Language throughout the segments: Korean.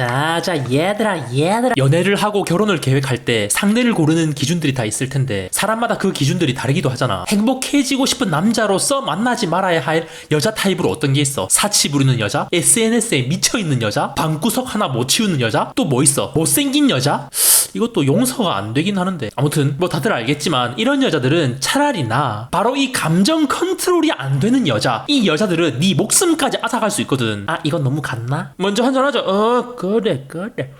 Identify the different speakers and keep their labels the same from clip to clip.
Speaker 1: 자, 자, 얘들아, 얘들아. 연애를 하고 결혼을 계획할 때 상대를 고르는 기준들이 다 있을 텐데 사람마다 그 기준들이 다르기도 하잖아. 행복해지고 싶은 남자로서 만나지 말아야 할 여자 타입으로 어떤 게 있어? 사치 부리는 여자? SNS에 미쳐 있는 여자? 방구석 하나 못 치우는 여자? 또 뭐 있어? 못생긴 여자? 이것도 용서가 안 되긴 하는데 아무튼 뭐 다들 알겠지만 이런 여자들은 차라리 나 바로 이 감정 컨트롤이 안 되는 여자 이 여자들은 네 목숨까지 앗아갈 수 있거든 아 이건 너무 갔나? 먼저 한잔하자 어 그래 그래.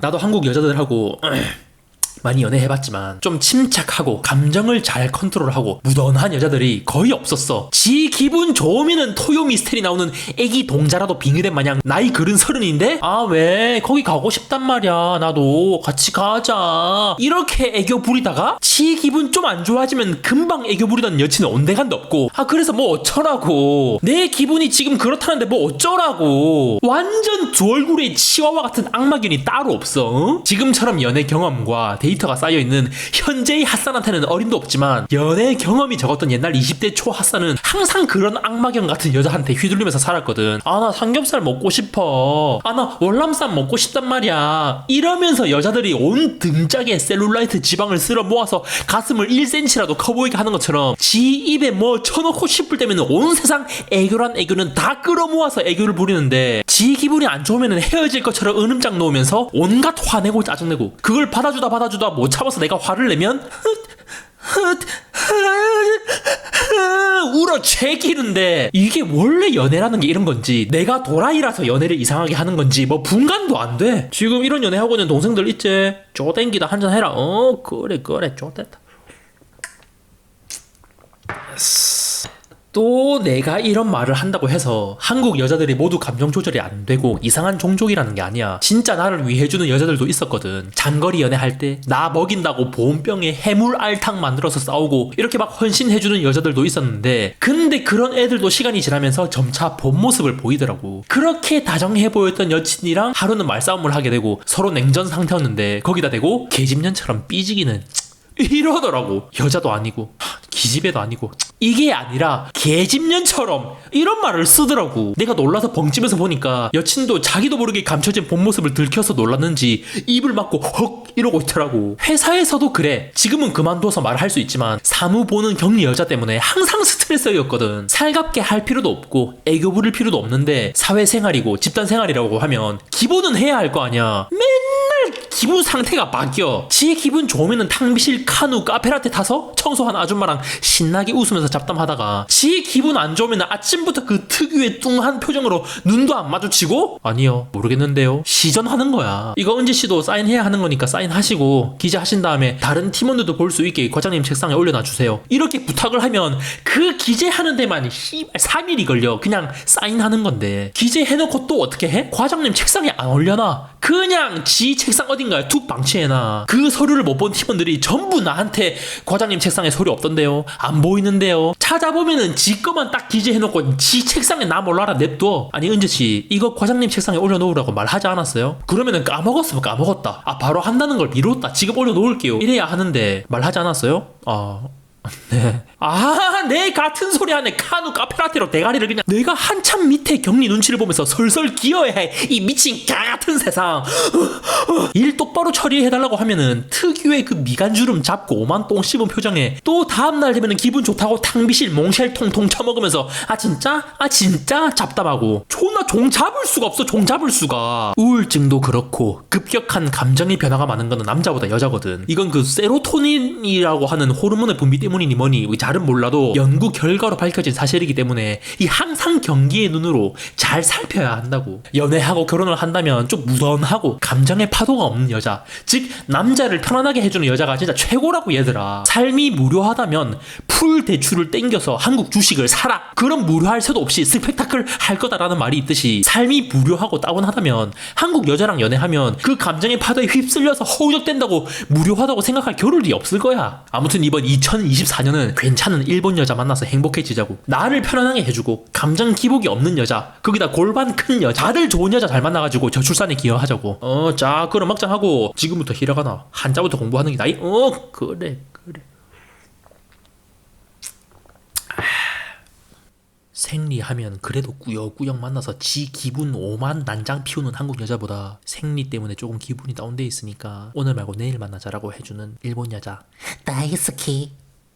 Speaker 1: 나도 한국 여자들하고 많이 연애해봤지만 좀 침착하고 감정을 잘 컨트롤하고 무던한 여자들이 거의 없었어. 지 기분 좋으면은 토요 미스테리 나오는 애기 동자라도 빙의된 마냥 나이 그른 서른인데? 아 왜? 거기 가고 싶단 말이야. 나도 같이 가자. 이렇게 애교 부리다가 지 기분 좀 안 좋아지면 금방 애교 부리던 여친은 온데간도 없고. 아 그래서 뭐 어쩌라고. 내 기분이 지금 그렇다는데 뭐 어쩌라고. 완전 두 얼굴의 치와와 같은 악마견이 따로 없어 어? 지금처럼 연애 경험과 데 이터가 쌓여있는 현재의 핫산한테는 어림도 없지만 연애 경험이 적었던 옛날 20대 초 핫산은 항상 그런 악마견 같은 여자한테 휘둘리면서 살았거든. 아 나 삼겹살 먹고 싶어. 아 나 월남쌈 먹고 싶단 말이야. 이러면서 여자들이 온 등짝에 셀룰라이트 지방을 쓸어 모아서 가슴을 1cm라도 커 보이게 하는 것처럼 지 입에 뭐 쳐놓고 싶을 때면 온 세상 애교란 애교는 다 끌어모아서 애교를 부리는데 지 기분이 안 좋으면 헤어질 것처럼 은음장 놓으면서 온갖 화내고 짜증내고 그걸 받아주다 받아주다 못 참아서 내가 화를 내면 울어 채기는데 이게 원래 연애라는 게 이런 건지 내가 도라이라서 연애를 이상하게 하는 건지 뭐 분간도 안 돼. 지금 이런 연애 하고 있는 동생들 있지? 쪼댕기다 한잔 해라. 어 그래 그래. 쪼됐다 또 내가 이런 말을 한다고 해서 한국 여자들이 모두 감정 조절이 안 되고 이상한 종족이라는 게 아니야. 진짜 나를 위해주는 여자들도 있었거든. 장거리 연애할 때 나 먹인다고 보온병에 해물 알탕 만들어서 싸우고 이렇게 막 헌신해주는 여자들도 있었는데 근데 그런 애들도 시간이 지나면서 점차 본 모습을 보이더라고. 그렇게 다정해 보였던 여친이랑 하루는 말싸움을 하게 되고 서로 냉전 상태였는데 거기다 대고 계집년처럼 삐지기는 이러더라고. 여자도 아니고 하, 기집애도 아니고 이게 아니라 개집년처럼 이런 말을 쓰더라고. 내가 놀라서 벙찌면서 보니까 여친도 자기도 모르게 감춰진 본 모습을 들켜서 놀랐는지 입을 막고 헉 이러고 있더라고. 회사에서도 그래. 지금은 그만둬서 말을 할 수 있지만 사무 보는 격리 여자 때문에 항상 스트레스였거든. 살갑게 할 필요도 없고 애교 부릴 필요도 없는데 사회생활이고 집단생활이라고 하면 기본은 해야 할 거 아니야. 맨날 기분 상태가 바뀌어. 지 기분 좋으면은 탕비실 카누 카페라테 타서 청소한 아줌마랑 신나게 웃으면서 잡담하다가 지 기분 안 좋으면 아침부터 그 특유의 뚱한 표정으로 눈도 안 마주치고 아니요 모르겠는데요. 시전하는 거야. 이거 은지 씨도 사인해야 하는 거니까 사인하시고 기재하신 다음에 다른 팀원들도 볼 수 있게 과장님 책상에 올려놔 주세요. 이렇게 부탁을 하면 그 기재하는 데만 씨발 3일이 걸려. 그냥 사인하는 건데. 기재해놓고 또 어떻게 해? 과장님 책상에 안 올려놔 그냥 지 책상 어딘가에 툭 방치해놔. 그 서류를 못 본 팀원들이 전부 나한테 과장님 책상에 서류 없던데요. 안 보이는데요. 찾아보면은 지 거만 딱 기재해놓고 지 책상에 나 몰라라 냅둬. 아니 은재씨 이거 과장님 책상에 올려놓으라고 말하지 않았어요? 그러면은 까먹었으면 까먹었다. 아 바로 한다는 걸 미뤘다. 지금 올려놓을게요. 이래야 하는데 말하지 않았어요? 아 네. 아, 내 같은 소리 하네. 카누 카페라테로 대가리를 그냥 내가 한참 밑에 격리 눈치를 보면서 설설 기어야 해. 이 미친 개 같은 세상. 일 똑바로 처리해달라고 하면은 특유의 그 미간주름 잡고 오만 똥 씹은 표정에 또 다음날 되면은 기분 좋다고 탕비실 몽쉘 통통 쳐먹으면서 아 진짜? 아 진짜? 잡담하고 존나 종 잡을 수가 없어 종 잡을 수가 우울증도 그렇고 급격한 감정의 변화가 많은 거는 남자보다 여자거든 이건 그 세로토닌이라고 하는 호르몬의 분비 때문 이니 뭐니 잘은 몰라도 연구 결과로 밝혀진 사실이기 때문에 이 항상 경기의 눈으로 잘 살펴야 한다고. 연애하고 결혼을 한다면 좀 무던하고 감정의 파도가 없는 여자 즉 남자를 편안하게 해주는 여자가 진짜 최고라고 얘들아. 삶이 무료하다면 풀 대출을 땡겨서 한국 주식을 사라. 그럼 무료할 새도 없이 스펙타클 할 거다라는 말이 있듯이 삶이 무료하고 따분하다면 한국 여자랑 연애하면 그 감정의 파도에 휩쓸려서 허우적댄다고 무료하다고 생각할 겨를이 없을 거야. 아무튼 이번 2024 2024년은 괜찮은 일본 여자 만나서 행복해지자고 나를 편안하게 해주고 감정 기복이 없는 여자 거기다 골반 큰 여자 다들 좋은 여자 잘 만나가지고 저출산에 기여하자고. 어 자 그럼 막장 하고 지금부터 히라가나 한자부터 공부하는 게 나이? 어 그래 그래. 생리하면 그래도 꾸역꾸역 만나서 지 기분 오만 난장 피우는 한국 여자보다 생리 때문에 조금 기분이 다운돼 있으니까 오늘 말고 내일 만나자라고 해주는 일본 여자.
Speaker 2: 나이스키